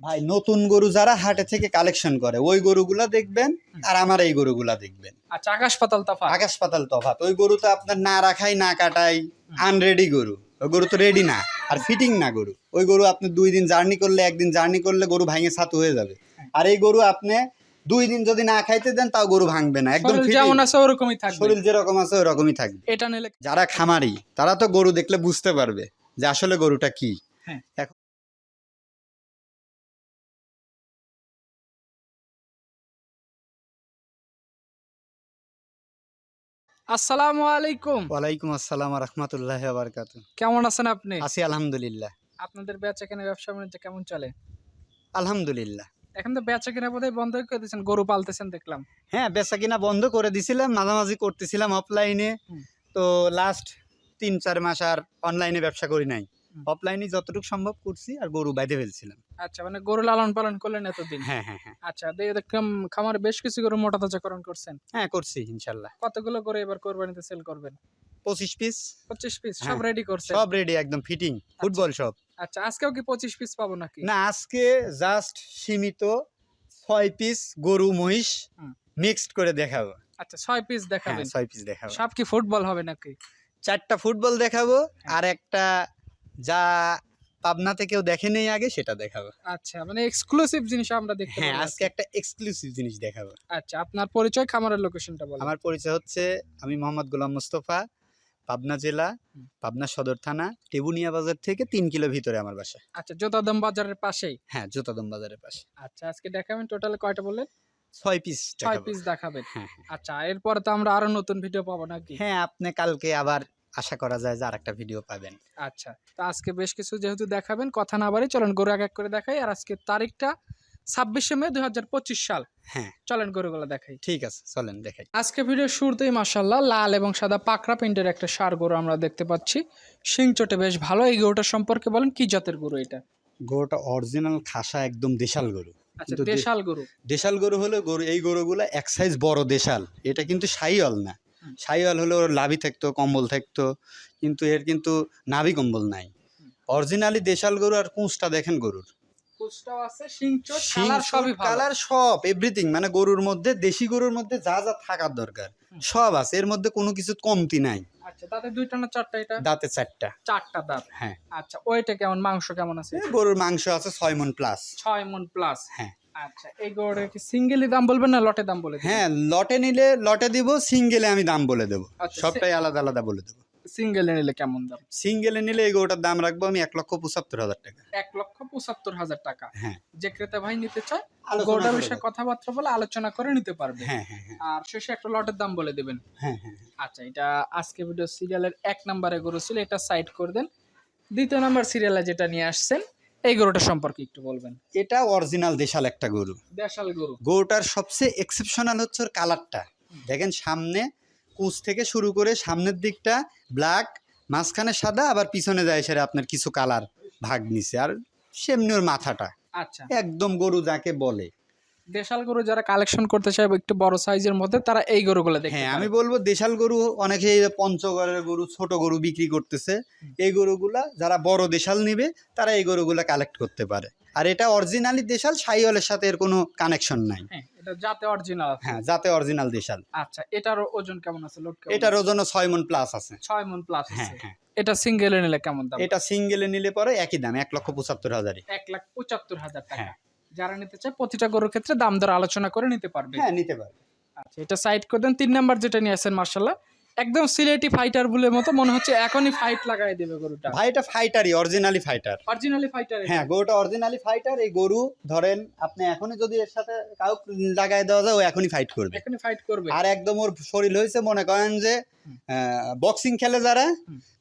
ভাই নতুন গরু যারা হাটে থেকে কালেকশন করে ওই গরুগুলা দেখবেন আর আমার এই গরুগুলা দেখবেন। আচ্ছা আকাশ পাতাল তফা আকাশ পাতাল তফাৎ। ওই গরু তো আপনার না রাখাই না কাটাই আনরেডি গরু। ওই গরু তো রেডি না আর ফিটিং না গরু। ওই গরু আপনি দুই দিন জার্নি করলে একদিন জার্নি করলে গরু ভাঙে ছাতু হয়ে যাবে। আর এই গরু আপনি দুই দিন যদি না খাইতে দেন তাও গরু ভাঙবে না। একদম যেমন আছে ওরকমই থাকবে। শরীর যেরকম আছে ওরকমই থাকবে। এটা নিলে যারা খামারি তারা তো গরু দেখলে বুঝতে পারবে যে আসলে গরুটা কি। আসসালামু আলাইকুম। ওয়ালাইকুম আসসালাম রহমতুল্লাহ বারকাত কেমন আছেন আপনি? আছি আলহামদুলিল্লাহ। আপনাদের বেচা কেনা ব্যবসা বাণিজ্য কেমন চলে? আলহামদুলিল্লাহ। এখন তো বেচা কেনা বোধহয় বন্ধ করে দিয়েছেন গরু পালতেছেন দেখলাম। হ্যাঁ বেচা কিনা বন্ধ করে দিছিলাম মাঝামাঝি করতেছিলাম অফলাইনে তো লাস্ট তিন চার মাস আর অনলাইনে ব্যবসা করি নাই। অফলাইনে যতটুকু সম্ভব করছি আর গরু বাইধে ফেলছিলাম। আচ্ছা মানে গরু লালন পালন করলেন এতদিন? হ্যাঁ হ্যাঁ হ্যাঁ। আচ্ছা দেখলাম খামারে বেশ কিছু গরু মোটা তাজাকরণ করছেন। হ্যাঁ করছি ইনশাল্লাহ। কতগুলো করে এবার কোরবানিতে সেল করবেন? পঁচিশ পিস পঁচিশ পিস সব হ্যাঁ, রেডি করছেন? সব রেডি একদম ফিটিং ফুটবল সব। আচ্ছা আজকেও কি পঁচিশ পিস পাবো নাকি? না আজকে জাস্ট সীমিত ছয় পিস গরু মহিষ। মিক্সড করে দেখাবো। আচ্ছা ছয় পিস হ্যাঁ দেখাবেন ছয় পিস দেখাবো। সব কি ফুটবল হবে নাকি? চারটা ফুটবল দেখাবো হ্যাঁ। আর একটা যা পাবনাতে কেউ দেখেনি আগে সেটা দেখাবো। আচ্ছা মানে এক্সক্লুসিভ জিনিস আমরা দেখতে হ্যাঁ আজকে একটা এক্সক্লুসিভ জিনিস দেখাবো। আচ্ছা আপনার পরিচয় খামারের লোকেশনটা বলুন। আমার পরিচয় হচ্ছে আমি মোহাম্মদ গোলাম মোস্তফা পাবনা জেলা পাবনা সদর থানা টেবুনিয়া বাজার থেকে তিন কিলো ভিতরে আমার বাসা। আচ্ছা জোতাদম বাজারের পাশেই? হ্যাঁ জোতাদম বাজারের পাশে। আচ্ছা আজকে দেখাবেন টোটাল কয়টা বললেন? ছয় পিস ছয় পিস দেখাবেন। হ্যাঁ আচ্ছা এরপরে তো আমরা আরও নতুন ভিডিও পাবো নাকি? হ্যাঁ আপনি কালকে আবার আশা করা যায় যে আরেকটা ভিডিও পাবেন। আচ্ছা তো আজকে বেশ কিছু যেহেতু দেখাবেন কথা না বাড়ি চলেন গরু এক এক করে দেখাই আর আজকে তারিখটা ছাব্বিশে মে দুই সাল। হ্যাঁ। চলেন গরুগুলো দেখাই। ঠিক আছে চলেন দেখাই। আজকে ভিডিওর শুরুতেই মাসাল্লাহ লাল এবং সাদা পাকড়া প্রিন্টের একটা সার গরু আমরা দেখতে পাচ্ছি। শিং চটে বেশ ভালো এই গরুটা সম্পর্কে বলেন কি জাতের গরু এটা? গরুটা অরিজিনাল খাসা একদম দেশাল গরু। আচ্ছা দেশাল গরু। দেশাল গরু হলো গরু এই গরুগুলো এক সাইজ বড় দেশাল। এটা কিন্তু সাইওয়াল না। সাইওয়াল হলে ওর লাভি থাকতো কম্বল থাকতো কিন্তু এর কিন্তু নাভি কম্বল নাই। অরিজিনালি দেশাল গরু আর কুঁচটা দেখেন গরুর। কালার সব এভরিথিং মানে গরুর মধ্যে দেশি গরুর মধ্যে যা যা থাকার দরকার সব আছে এর মধ্যে কোনো কিছু কমতি নাই। আচ্ছা তাতে দুইটা না চারটা এটা? দাঁতে চারটা। চারটা দাঁত? হ্যাঁ। আচ্ছা ওইটা কেমন মাংস কেমন আছে? গরুর মাংস আছে ছয় মন প্লাস ছয় মন প্লাস হ্যাঁ। আচ্ছা এই গরুটা কি সিঙ্গেলি দাম বলবেন না লটে দাম বলে হ্যাঁ লটে নিলে লটে দিব সিঙ্গেলে আমি দাম বলে দেবো। আচ্ছা, সবটাই আলাদা আলাদা বলে দেবো। সিঙ্গেলে নিলে কেমন দাম? সিঙ্গেলে নিলে এই গরুটার দাম রাখব আমি এক লক্ষ পঁচাত্তর হাজার টাকা। এক লক্ষ পঁচাত্তর হাজার টাকা। হ্যাঁ। যে ক্রেতা ভাই নিতে চায় গরুটার বিষয়ে কথাবার্তা বলে আলোচনা করে নিতে পারবে। হ্যাঁ হ্যাঁ হ্যাঁ। আর শেষে একটা লটের দাম বলে দেবেন। হ্যাঁ হ্যাঁ আচ্ছা এটা আজকে ভিডিও সিরিয়ালের এক নম্বরে গরু ছিল এটা সাইড করে দেন। দ্বিতীয় নাম্বার সিরিয়ালে যেটা নিয়ে আসছেন এই গরুটা সম্পর্কে একটু বলবেন। এটা অরিজিনাল দেশাল একটা গরু। দেশাল গরু। গরুটার সবচেয়ে এক্সেপশনাল হচ্ছে ওর কালারটা দেখেন সামনে কুচ থেকে শুরু করে সামনের দিকটা ব্ল্যাক মাঝখানে সাদা আবার পিছনে যায় সেটা আপনার কিছু কালার ভাগ নিছে। আর সেমনি ওর মাথাটা। আচ্ছা। একদম গরু যাকে বলে। দেশাল গরু যারা কালেকশন করতে চায় একটু বড় সাইজের মধ্যে তারা এই গরুগুলো দেখে হ্যাঁ আমি বলব দেশাল গরু অনেকে পঞ্চগড়ের গরু ছোট গরু বিক্রি করতেছে। এই গরুগুলা যারা বড় দেশাল নিবে তারা এই গরুগুলা কালেক্ট করতে পারে। আর এটা অরিজিনালি দেশাল সাইওয়ালের সাথে এর কোনো কানেকশন নাই। হ্যাঁ এটা যাতে অরিজিনাল হ্যাঁ যাতে অরিজিনাল দেশাল। আচ্ছা এটার ওজন কেমন আছে? লোড এটার ওজনও ছয় মন প্লাস আছে। ছয় মন প্লাস হ্যাঁ আছে। হ্যাঁ। এটা সিঙ্গেলে নিলে কেমন দাম? এটা সিঙ্গেলে নিলে পরে একই দাম এক লক্ষ পঁচাত্তর হাজারই এক লাখ পঁচাত্তর হাজার টাকা। হ্যাঁ। যারা নিতে চায় প্রতিটা গরুর ক্ষেত্রে দাম দর আলোচনা করে নিতে পারবে। হ্যাঁ নিতে পারবে। আচ্ছা এটা সাইড করে দেন। তিন নাম্বার যেটা নিয়ে আসেন মার্শাল্লাহ একদম সিলেটি ফাইটার বলে মতো মনে হচ্ছে এখনই ফাইট লাগাই দেবে গরুটা। ভাই এটা ফাইটারই অরিজিনালি ফাইটার অরিজিনালি ফাইটার হ্যাঁ গরুটা অরিজিনালি ফাইটার এই গরু ধরেন আপনি এখনই যদি এর সাথে কাউ লাগাই দেওয়া যায় ও এখনই ফাইট করবে। এখনই ফাইট করবে। আর একদম ওর শরীর হয়েছে মনে করেন যে বক্সিং খেলে যারা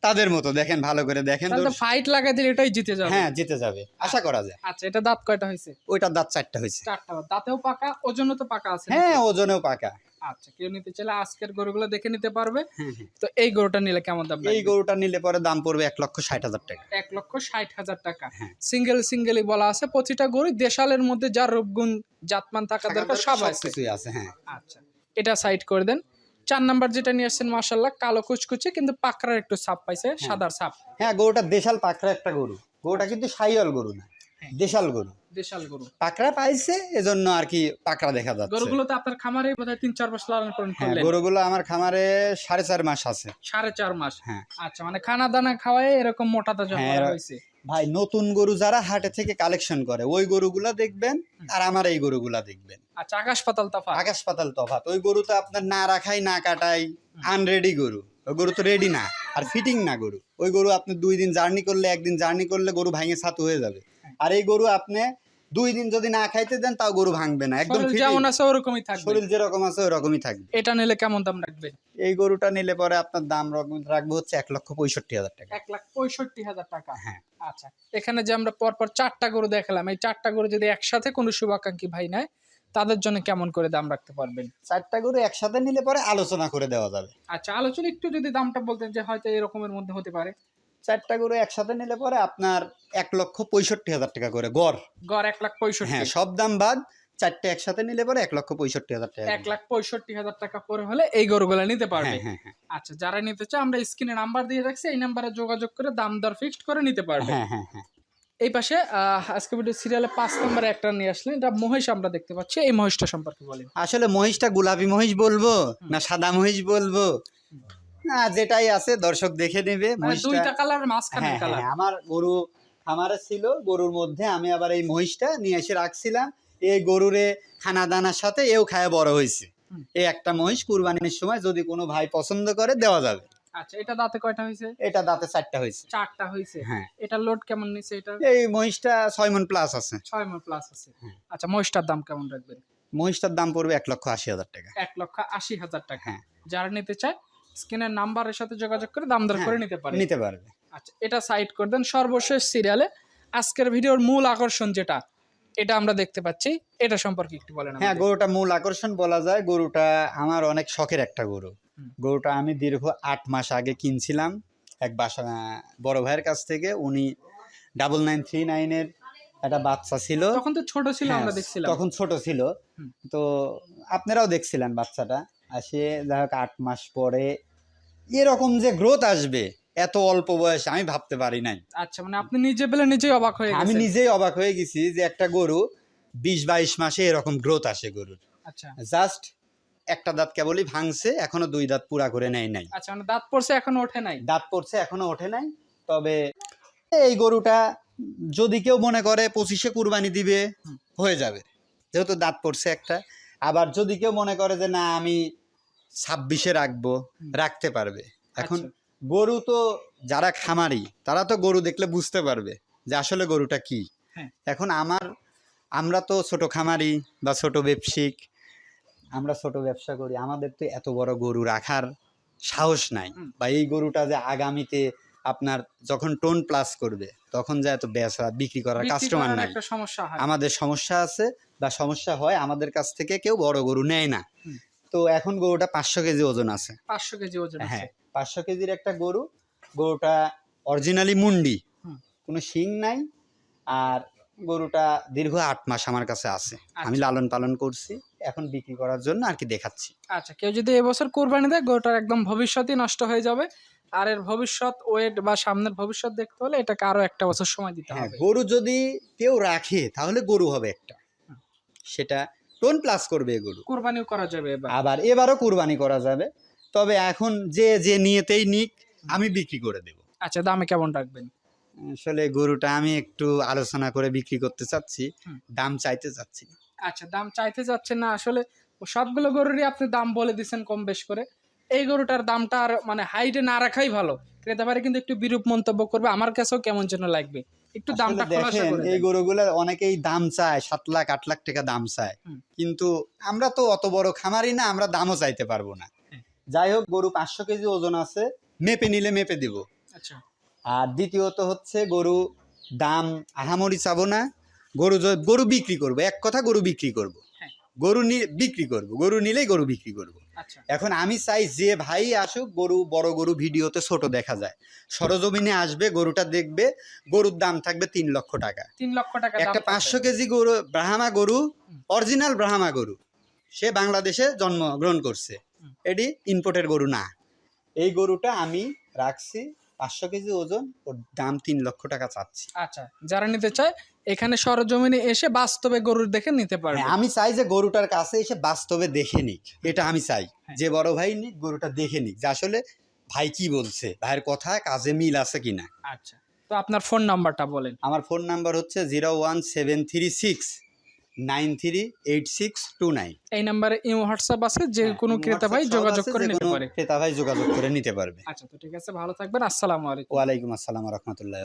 তাদের মতো দেখেন ভালো করে দেখেন তো ফাইট লাগাই দিলে এটাই জিতে যাবে। হ্যাঁ জিতে যাবে আশা করা যায়। আচ্ছা এটা দাঁত কয়টা হয়েছে? ওইটার দাঁত চারটা হয়েছে। চারটা দাঁতেও পাকা ওজনও তো পাকা আছে হ্যাঁ ওজনেও পাকা। আচ্ছা কেউ নিতে চাইলে আজকের গরুগুলো দেখে নিতে পারবে। হ্যাঁ, হ্যাঁ। তো এই গরুটা নিলে কেমন দাম এই গরুটা নিলে পরে দাম পড়বে এক লক্ষ ষাট হাজার টাকা। এক লক্ষ ষাট হাজার টাকা। হ্যাঁ। সিঙ্গেল সিঙ্গেলই বলা আছে প্রতিটা গরু দেশালের মধ্যে যা রূপগুণ জাতমান থাকা দরকার সব আছে। হ্যাঁ। আচ্ছা এটা সাইড করে দেন। চার নাম্বার যেটা নিয়ে আসছেন মার্শাল্লাহ কালো কুচকুচে কিন্তু পাকড়ার একটু ছাপ পাইছে সাদার ছাপ। হ্যাঁ গরুটা দেশাল পাকড়া একটা গরু। গরুটা কিন্তু সাইয়াল গরু না। দেশাল গরু। দেশাল গরু। পাকড়া পাইছে এজন্য আর কি পাকড়া দেখা যাচ্ছে। গরুগুলো তো আপনার খামারে বোধহয় তিন চার মাস লালন পালন হ্যাঁ করলেন? গরুগুলো আমার খামারে সাড়ে চার মাস আছে। সাড়ে চার মাস? হ্যাঁ। আচ্ছা মানে খানা দানা খাওয়াই এরকম মোটা তাজা হ্যাঁ, হয়েছে? ভাই নতুন গরু যারা হাটে থেকে কালেকশন করে ওই গরুগুলা দেখবেন আর আমার এই গরুগুলা দেখবেন। আচ্ছা আকাশ পাতাল আকাশ পাতাল তফাৎ। ওই গরু তো আপনার না রাখাই না কাটাই আনরেডি গরু। ওই গরু তো রেডি না আর ফিটিং না গরু। ওই গরু আপনি দুই দিন জার্নি করলে একদিন জার্নি করলে গরু ভাঙে ছাতু হয়ে যাবে। আর এই গরু আপনি দুই দিন যদি না খাইতে দেন তাও গরু ভাঙবে না। একদম যেমন আছে ওরকমই থাকবে। শরীর যেরকম আছে ওরকমই থাকবে। এটা নিলে কেমন দাম রাখবেন এই গরুটা নিলে পরে আপনার দাম রাখব হচ্ছে এক লক্ষ পঁয়ষট্টি হাজার টাকা। এক লাখ পঁয়ষট্টি হাজার টাকা। হ্যাঁ। আচ্ছা এখানে যে আমরা পরপর চারটা গরু দেখালাম এই চারটা গরু যদি একসাথে কোনো শুভাকাঙ্ক্ষী ভাই নেয় তাদের জন্য কেমন করে দাম রাখতে পারবেন? চারটা গরু একসাথে নিলে পরে আলোচনা করে দেওয়া যাবে। আচ্ছা আলোচনা একটু যদি দামটা বলতেন যে হয়তো এরকমের মধ্যে হতে পারে। চারটা গরু একসাথে নিলে পরে আপনার এক লক্ষ পঁয়ষট্টি হাজার টাকা করে গড়। গড় এক লাখ পঁয়ষট্টি। হ্যাঁ সব দাম বাদ চারটে একসাথে নিলে পরে এক লক্ষ পঁয়ষট্টি হাজার টাকা এক লাখ পঁয়ষট্টি হাজার টাকা করে হলে এই গরুগুলো নিতে পারবে। হ্যাঁ হ্যাঁ। হ্যাঁ আচ্ছা যারা নিতে চায় আমরা স্ক্রিনে নাম্বার দিয়ে রাখছি এই নাম্বারে যোগাযোগ করে দাম দর ফিক্সড করে নিতে পারবে। হ্যাঁ হ্যাঁ হ্যাঁ। এই পাশে আহ, আজকে ভিডিও সিরিয়ালে পাঁচ নম্বরে একটা নিয়ে আসলেন এটা মহিষ আমরা দেখতে পাচ্ছি এই মহিষটা সম্পর্কে বলেন। আসলে মহিষটা গোলাপি মহিষ বলব না সাদা মহিষ বলব? না যেটাই আছে দর্শক দেখে নেবে মানে দুইটা কালার মাঝখানে হ্যাঁ, কালার। হ্যাঁ, আমার গরু খামারে ছিল গরুর মধ্যে আমি আবার এই মহিষটা নিয়ে এসে রাখছিলাম। এই গরুরে খানা দানার সাথে এও খায় বড় হয়েছে। এই একটা মহিষ কুরবানির সময় যদি কোনো ভাই পছন্দ করে দেওয়া যাবে। আচ্ছা এটা দাঁতে কয়টা হয়েছে? এটা দাঁতে চারটা হয়েছে। চারটা হয়েছে? হ্যাঁ। এটা লোড কেমন নিছে এটা? এই মহিষটা ছয় মন প্লাস আছে। ছয় মাস প্লাস আছে। হ্যাঁ। আচ্ছা মহিষটার দাম কেমন রাখবেন? মহিষটার দাম পড়বে এক লক্ষ আশি হাজার টাকা। এক লক্ষ আশি হাজার টাকা। হ্যাঁ। যারা নিতে চায় স্ক্রিনের নাম্বারের সাথে যোগাযোগ করে দাম দর হ্যাঁ, করে নিতে পারে নিতে পারবে। আচ্ছা এটা সাইড করে দেন সর্বশেষ সিরিয়ালে আজকের ভিডিওর মূল আকর্ষণ যেটা এটা আমরা দেখতে পাচ্ছি। এটা সম্পর্কে একটু বলেন হ্যাঁ গরুটা মূল আকর্ষণ বলা যায়। গরুটা আমার অনেক শখের একটা গরু। গরুটা আমি দীর্ঘ আট মাস আগে কিনছিলাম এক বাসা বড় ভাইয়ের কাছ থেকে। উনি ডাবল নাইন থ্রি নাইনের একটা বাচ্চা ছিল। তখন তো ছোট ছিল হ্যাঁ, আমরা দেখছিলাম। তখন ছোট ছিল। তো আপনারাও দেখছিলেন বাচ্চাটা। আর সে যাই হোক আট মাস পরে এরকম যে গ্রোথ আসবে এত অল্প বয়সে আমি ভাবতে পারি নাই। আচ্ছা মানে আপনি নিজে পেলে নিজেই অবাক হয়ে আমি নিজেই অবাক হয়ে গেছি যে একটা গরু বিশ বাইশ মাসে এরকম গ্রোথ আসে গরুর। আচ্ছা। জাস্ট একটা দাঁত কেবলই ভাঙছে এখনও দুই দাঁত পুরা করে নেয় নাই। আচ্ছা মানে দাঁত পড়ছে এখনও ওঠে নাই? দাঁত পড়ছে এখনও ওঠে নাই। তবে এই গরুটা যদি কেউ মনে করে পঁচিশে কুরবানি দিবে হয়ে যাবে। যেহেতু দাঁত পড়ছে একটা। আবার যদি কেউ মনে করে যে না আমি ছাব্বিশে রাখব রাখতে পারবে। এখন আচ্ছা। গরু তো যারা খামারি তারা তো গরু দেখলে বুঝতে পারবে যে আসলে গরুটা কি। হ্যাঁ। এখন আমার আমরা তো ছোট খামারি বা ছোট ব্যবসায়িক আমরা ছোট ব্যবসা করি আমাদের তো এত বড় গরু রাখার সাহস নাই। বা এই গরুটা যে আগামীতে আপনার যখন টোন প্লাস করবে তখন যা এত বেচা বিক্রি করার কাস্টমার নাই। সমস্যা আমাদের সমস্যা আছে বা সমস্যা হয় আমাদের কাছ থেকে কেউ বড় গরু নেয় না। তো এখন গরুটা পাঁচশো কেজি ওজন আছে। পাঁচশো কেজি ওজন হ্যাঁ পাঁচশো কেজির একটা গরু গরুটা অরিজিনালি মুন্ডি কোনো শিং নাই আর গরুটা দীর্ঘ আট মাস আমার কাছে আছে। আমি লালন পালন করছি এখন বিক্রি করার জন্য আর কি দেখাচ্ছি। আচ্ছা কেউ যদি এবছর কোরবানি দেয় গরুটার একদম ভবিষ্যতই নষ্ট হয়ে যাবে। আর এর ভবিষ্যৎ ওয়েট বা সামনের ভবিষ্যৎ দেখতে হলে এটাকে আরও একটা বছর সময় দিতে হ্যাঁ হবে। গরু যদি কেউ রাখে তাহলে গরু হবে একটা। সেটা টোন প্লাস করবে এই গরু। কোরবানিও করা যাবে আবার এবারও কুরবানি করা যাবে। তবে এখন যে যে নিয়েতেই নিক আমি বিক্রি করে দেব। আচ্ছা দামে কেমন রাখবেন? আসলে গরুটা আমি একটু আলোচনা করে বিক্রি করতে চাচ্ছি। দাম চাইতে চাচ্ছি। আচ্ছা দাম চাইতে যাচ্ছেন না। আসলে সবগুলো গরুরই আপনি দাম বলে দিচ্ছেন কম বেশ করে। এই গরুটার দামটা আর মানে হাইটে না রাখাই ভালো। ক্রেতাবারে কিন্তু একটু বিরূপ মন্তব্য করবে। আমার কাছেও কেমন যেন লাগবে। একটু দামটা দেখেন এই অনেকেই দাম চায় সাত লাখ আট লাখ টাকা দাম চায়। কিন্তু আমরা তো অত বড় খামারি না আমরা দামও চাইতে পারব না। যাই হোক গরু পাঁচশো কেজি ওজন আছে মেপে নিলে মেপে দিব। আচ্ছা। আর দ্বিতীয়ত হচ্ছে গরু দাম আহামরি চাবো না। গরু গরু বিক্রি করব এক কথা গরু বিক্রি করব। গরু নি বিক্রি করব গরু নিলেই গরু বিক্রি করব। আচ্ছা। এখন আমি চাই যে ভাই আসুক গরু বড় গরু ভিডিওতে ছোট দেখা যায়। সরজমিনে আসবে গরুটা দেখবে গরুর দাম থাকবে তিন লক্ষ টাকা। তিন লক্ষ টাকা একটা পাঁচশো কেজি গরু ব্রাহ্মা গরু অরিজিনাল ব্রাহ্মা গরু সে বাংলাদেশে জন্মগ্রহণ করছে। এটি ইম্পোর্টের গরু না। এই গরুটা আমি রাখছি পাঁচশো কেজি ওজন ওর দাম তিন লক্ষ টাকা চাচ্ছি। আচ্ছা যারা নিতে চায় এখানে সরজমিনে এসে বাস্তবে গরুর দেখে নিতে পারবে। হ্যাঁ, আমি চাই যে গরুটার কাছে এসে বাস্তবে দেখে নিক এটা আমি চাই। হ্যাঁ। যে বড় ভাই নিক গরুটা দেখে নিক। যে আসলে ভাই কি বলছে ভাইয়ের কথা কাজে মিল আছে কিনা। আচ্ছা তো আপনার ফোন নাম্বারটা বলেন। আমার ফোন নাম্বার হচ্ছে zero one seven three six nine three eight six two nine. এই নাম্বারে ইউ হোয়াটসঅ্যাপ আছে যে কোনো ক্রেতা ভাই যোগাযোগ করে নিতে পারে। ক্রেতা ভাই যোগাযোগ করে নিতে পারবে। আচ্ছা তো ঠিক আছে ভালো থাকবেন আসসালামু আলাইকুম। ওয়ালাইকুম আসসালাম রহমতুল্লাহ